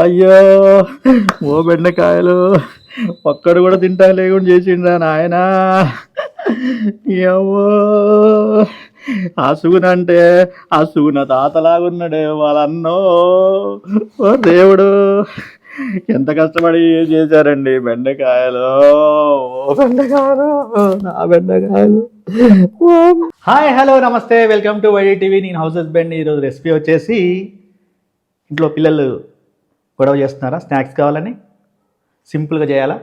అయ్యో ఓ బెండకాయలు. ఒక్కడు కూడా తింటా లేకుండా చేసిండా నాయన. ఏవో ఆ సుగుణ అంటే ఆ సుగుణ తాతలాగున్నాడే వాళ్ళన్నో. ఓ దేవుడు ఎంత కష్టపడి చేశారండి బెండకాయలు. ఓ బెండకాయలు నా బెండకాయలు. Hi hello namaste. Welcome to YD TV. నేను హౌస్ హస్బెండ్ ఈరోజు రెసిపీ వచ్చేసి ఇంట్లో పిల్లలు గొడవ చేస్తున్నారా? స్నాక్స్ కావాలని? సింపుల్గా చేయాలా?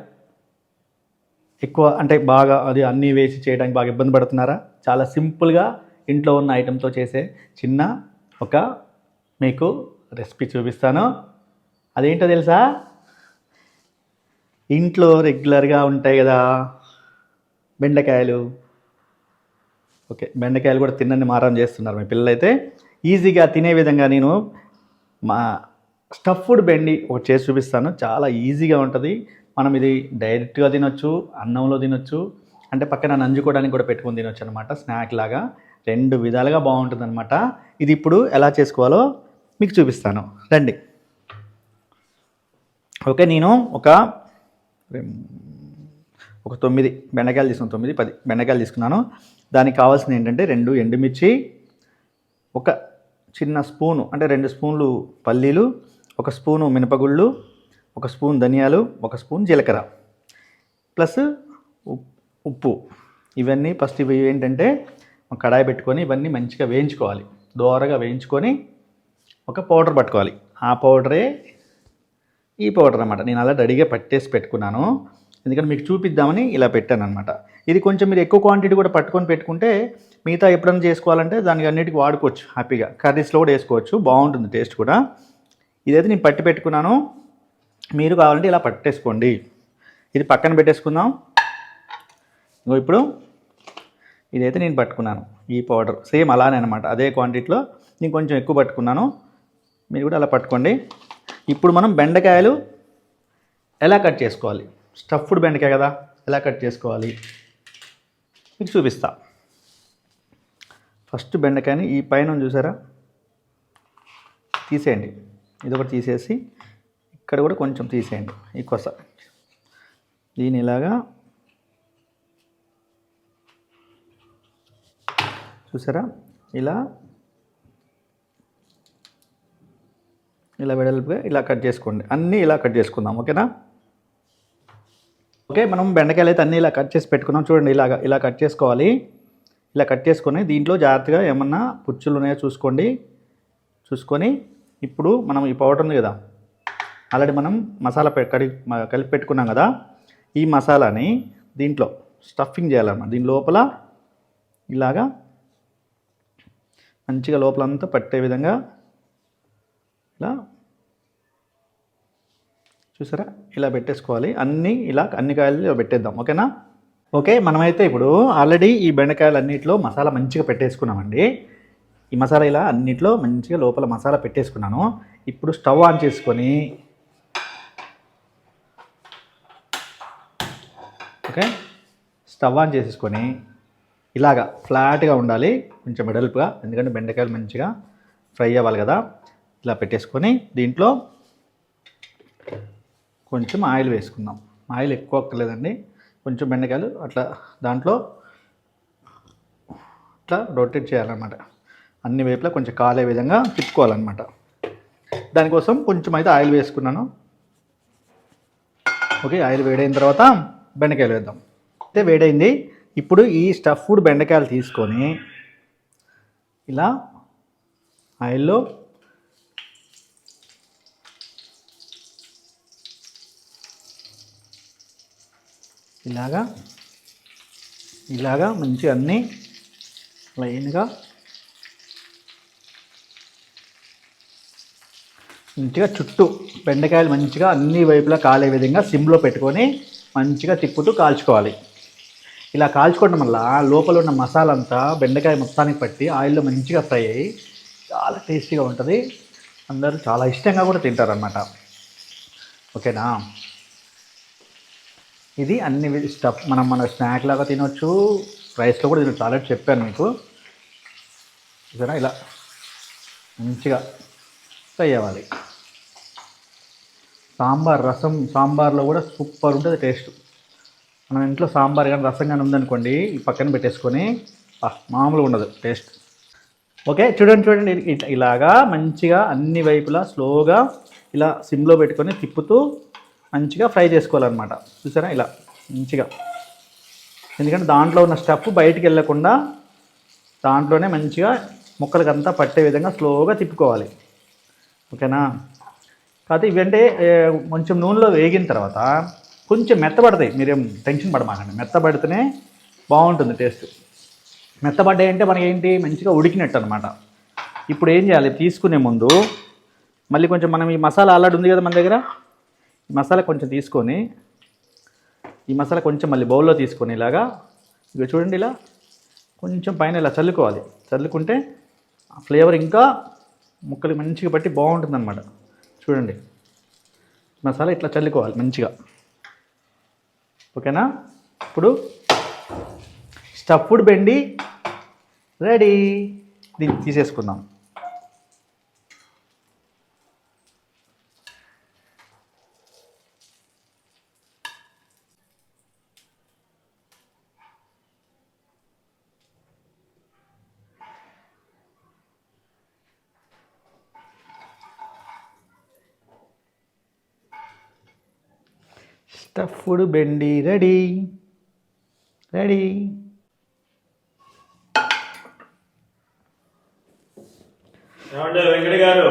ఎక్కువ అంటే బాగా అది అన్నీ వేసి చేయడానికి బాగా ఇబ్బంది పడుతున్నారా? చాలా సింపుల్గా ఇంట్లో ఉన్న ఐటెంతో చేసే చిన్న ఒక మీకు రెసిపీ చూపిస్తాను. అదేంటో తెలుసా? ఇంట్లో రెగ్యులర్గా ఉంటాయి కదా బెండకాయలు. ఓకే బెండకాయలు కూడా తినని మారం చేస్తున్నారు మీ పిల్లలైతే. ఈజీగా తినే విధంగా నేను మా స్టఫ్డ్ బెండి ఒకటి చేసి చూపిస్తాను. చాలా ఈజీగా ఉంటుంది. మనం ఇది డైరెక్ట్గా తినొచ్చు అన్నంలో తినొచ్చు అంటే పక్కన నంజుకోవడానికి కూడా పెట్టుకొని తినొచ్చు అనమాట స్నాక్ లాగా. రెండు విధాలుగా బాగుంటుంది అనమాట ఇది ఇప్పుడు ఎలా చేసుకోవాలో మీకు చూపిస్తాను. రండి. ఓకే నేను ఒక ఒక తొమ్మిది బెండకాయలు తీసుకున్నాను. తొమ్మిది పది బెండకాయలు తీసుకున్నాను. దానికి కావాల్సింది ఏంటంటే రెండు ఎండుమిర్చి ఒక చిన్న స్పూను అంటే రెండు స్పూన్లు పల్లీలు ఒక స్పూను మినపగుళ్ళు ఒక స్పూన్ ధనియాలు ఒక స్పూన్ జీలకర్ర. ప్లస్ ఉప్- ఉప్పు. ఇవన్నీ ఫస్ట్ ఇవి ఏంటంటే ఒక కడాయి పెట్టుకొని ఇవన్నీ మంచిగా వేయించుకోవాలి. దోరగా వేయించుకొని ఒక పౌడర్ పట్టుకోవాలి. ఆ పౌడరే ఈ పౌడర్ అనమాట నేను అలా రెడీగా పట్టేసి పెట్టుకున్నాను. ఎందుకంటే మీకు చూపిద్దామని ఇలా పెట్టాను అనమాట ఇది కొంచెం మీరు ఎక్కువ క్వాంటిటీ కూడా పట్టుకొని పెట్టుకుంటే మిగతా ఎప్పుడైనా చేసుకోవాలంటే దానికి అన్నిటికీ వాడుకోవచ్చు హ్యాపీగా. కర్రీస్లో కూడా వేసుకోవచ్చు. బాగుంటుంది టేస్ట్ కూడా. ఇదైతే నేను పట్టి పెట్టుకున్నాను. మీరు కావాలంటే ఇలా పట్టేసుకోండి. ఇది పక్కన పెట్టేసుకుందాం. ఇంకో ఇప్పుడు ఇదైతే నేను పట్టుకున్నాను ఈ పౌడర్ సేమ్ అలానే అనమాట అదే క్వాంటిటీలో నేను కొంచెం ఎక్కువ పట్టుకున్నాను. మీరు కూడా అలా పట్టుకోండి. ఇప్పుడు మనం బెండకాయలు ఎలా కట్ చేసుకోవాలి? స్టఫ్డ్ బెండకాయ కదా ఎలా కట్ చేసుకోవాలి? మీకు చూపిస్తా. ఫస్ట్ బెండకాయని ఈ పైన చూసారా? తీసేయండి. ఇది ఒకటి తీసేసి ఇక్కడ కూడా కొంచెం తీసేయండి ఈ కొస. దీని ఇలాగా చూసారా? ఇలా ఇలా వెడల్పుగా ఇలా కట్ చేసుకోండి. అన్నీ ఇలా కట్ చేసుకుందాం ఓకేనా? ఓకే మనం బెండకాయలు అయితే అన్నీ ఇలా కట్ చేసి పెట్టుకున్నాం. చూడండి ఇలాగా ఇలా కట్ చేసుకోవాలి. ఇలా కట్ చేసుకొని దీంట్లో జాగ్రత్తగా ఏమన్నా పుచ్చులు ఉన్నాయో చూసుకోండి. చూసుకొని ఇప్పుడు మనం ఈ పౌడర్ ఉంది కదా. ఆల్రెడీ మనం మసాలా పె- కలిపి పెట్టుకున్నాం కదా. ఈ మసాలాని దీంట్లో స్టఫింగ్ చేయాలన్నమాట. దీని లోపల ఇలాగా మంచిగా లోపలంతా పట్టే విధంగా ఇలా చూసారా? ఇలా పెట్టేసుకోవాలి. అన్నీ ఇలా అన్ని కాయలు పెట్టేద్దాం. ఓకేనా? ఓకే మనమైతే ఇప్పుడు ఆల్రెడీ ఈ బెండకాయలు అన్నింటిలో మసాలా మంచిగా పెట్టేసుకున్నామండి. ఈ మసాలా ఇలా అన్నిట్లో మంచిగా లోపల మసాలా పెట్టేసుకున్నాను. ఇప్పుడు స్టవ్ ఆన్ చేసుకొని ఓకే? స్టవ్ ఆన్ చేసేసుకొని ఇలాగా ఫ్లాట్గా ఉండాలి కొంచెం వెడల్పుగా ఎందుకంటే బెండకాయలు మంచిగా ఫ్రై అవ్వాలి కదా. ఇలా పెట్టేసుకొని దీంట్లో కొంచెం ఆయిల్ వేసుకుందాం. ఆయిల్ ఎక్కువ అక్కర్లేదండి. కొంచెం బెండకాయలు అట్లా దాంట్లో ఇట్లా రొటేట్ చేయాలన్నమాట. అన్ని వైపులా కొంచెం కాలే విధంగా తిప్పుకోవాలన్నమాట. దానికోసం కొంచెం అయితే ఆయిల్ వేసుకున్నాను. ఓకే ఆయిల్ వేడైన తర్వాత బెండకాయలు వేద్దాం. అయితే వేడైంది. ఇప్పుడు ఈ స్టఫ్డ్ బెండకాయలు తీసుకొని ఇలా ఆయిల్లో ఇలాగా ఇలాగా మంచిగా అన్నీ లైన్గా మంచిగా చుట్టూ బెండకాయలు మంచిగా అన్ని వైపులా కాలే విధంగా సిమ్లో పెట్టుకొని మంచిగా తిప్పుతూ కాల్చుకోవాలి. ఇలా కాల్చుకోవడం వల్ల లోపల ఉన్న మసాలా అంతా బెండకాయ మొత్తానికి పట్టి ఆయిల్లో మంచిగా ఫ్రై అయ్యి చాలా టేస్టీగా ఉంటుంది. అందరూ చాలా ఇష్టంగా కూడా తింటారనమాట ఓకేనా? ఇది అన్ని స్టఫ్ మనం మన స్నాక్ లాగా తినొచ్చు రైస్లో కూడా తినొచ్చు. ఆల్రెడీ చెప్పాను మీకు. చూసారా ఇలా మంచిగా ఫ్రై అవ్వాలి. సాంబార్ రసం సాంబార్లో కూడా సూపర్ ఉంటుంది టేస్ట్. మన ఇంట్లో సాంబార్ కానీ రసం కానీ ఉందనుకోండి ఈ పక్కన పెట్టేసుకొని మామూలుగా ఉండదు టేస్ట్. ఓకే చూడండి చూడండి ఇట్లా ఇలాగా మంచిగా అన్ని వైపులా స్లోగా ఇలా సిమ్లో పెట్టుకొని తిప్పుతూ మంచిగా ఫ్రై చేసుకోవాలన్నమాట. చూసారా? ఇలా మంచిగా. ఎందుకంటే దాంట్లో ఉన్న స్టఫ్ బయటికి వెళ్ళకుండా దాంట్లోనే మంచిగా ముక్కలకంతా పట్టే విధంగా స్లోగా తిప్పుకోవాలి. ఓకేనా? కాకపోతే ఇవంటే కొంచెం నూనెలో వేగిన తర్వాత కొంచెం మెత్తబడతాయి. మీరేం టెన్షన్ పడమాకండి. మెత్తబడితేనే బాగుంటుంది టేస్ట్. మెత్తబడ్డాయి అంటే మనకి ఏంటి మంచిగా ఉడికినట్టు అనమాట ఇప్పుడు ఏం చేయాలి? తీసుకునే ముందు మళ్ళీ కొంచెం మనం ఈ మసాలా ఆల్రెడీ ఉంది కదా మన దగ్గర? ఈ మసాలా కొంచెం తీసుకొని ఈ మసాలా కొంచెం మళ్ళీ బౌల్లో తీసుకొని ఇలాగా ఇక చూడండి ఇలా కొంచెం పైన ఇలా చల్లుకోవాలి. చల్లుకుంటే ఆ ఫ్లేవర్ ఇంకా ముక్కలు మంచిగా పట్టి బాగుంటుందన్నమాట. చూడండి. మసాలా ఇట్లా చల్లుకోవాలి మంచిగా. ఓకేనా? ఇప్పుడు స్టఫ్డ్ బెండి రెడీ. దీన్ని తీసేసుకుందాం. స్టఫ్డ్ బెండి రెడీ. రెడీ. ఏమంటే వెంకట గారు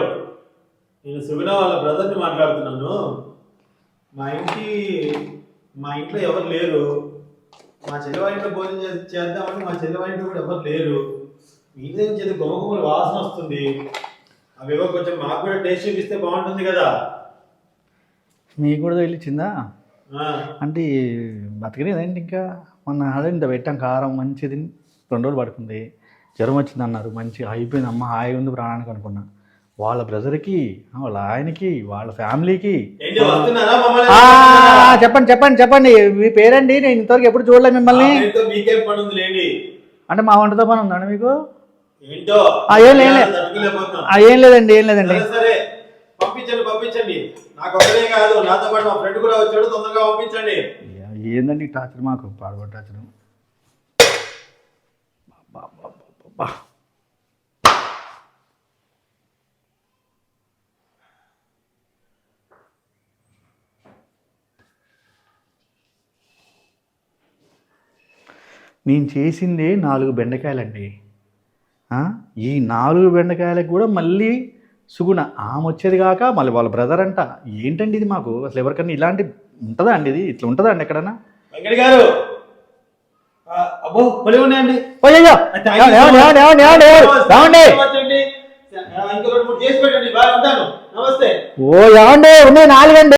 నేను సుగుణ వాళ్ళ బ్రదర్ని మాట్లాడుతున్నాను. మా ఇంటి మా ఇంట్లో ఎవరు లేరు. మా చెల్లెవారి ఇంట్లో భోజనం చేద్దామని మా చెల్లెవారి ఇంట్లో కూడా ఎవరు లేరు. మీ ఏదో గుమగుమల వాసన వస్తుంది. అవేవో కొంచెం మాకు కూడా టేస్ట్ చూపిస్తే బాగుంటుంది కదా. మీకు కూడా వెళ్ళిచ్చిందా ఆ, అంటే బతకలేదండి ఇంకా? మొన్న అదే ఇంత పెట్టాం కారం మంచిది రెండు రోజులు పడుతుంది జ్వరం వచ్చింది అన్నారు. మంచిగా అయిపోయింది. అమ్మ హాయిగా ఉంది ప్రాణానికి అనుకున్నా. వాళ్ళ బ్రదర్కి వాళ్ళ ఆయనకి వాళ్ళ ఫ్యామిలీకి. చెప్పండి చెప్పండి చెప్పండి. మీ పేరండి నేను ఇంతవరకు ఎప్పుడు చూడలేదు మిమ్మల్ని. అంటే మా వంటతో పని ఉందండి మీకు? ఏం లేదండి ఏం లేదండి. పంపించండి. నాకు ఒకరే కాదు నాతో పాటు మా ఫ్రెండ్ కూడా వచ్చాడు తొందరగా పంపించండి. ఏందండి టార్చర్ మాకు? పాడబడి నేను చేసిందే నాలుగు బెండకాయలండి. ఈ నాలుగు బెండకాయలకు కూడా మళ్ళీ సుగుణ ఆమె వచ్చేది కాక మళ్ళీ వాళ్ళ బ్రదర్ అంట ఏంటండి ఇది మాకు అసలు ఎవరికన్నా ఇలాంటి ఉంటుందా అండి ఇది ఇట్లా ఉంటుందా అండి ఎక్కడన్నా వెంకట గారు అబ్బో పొలి ఉన్నాయండి ఓ ఏమండి ఉన్నాయి నాలుగండి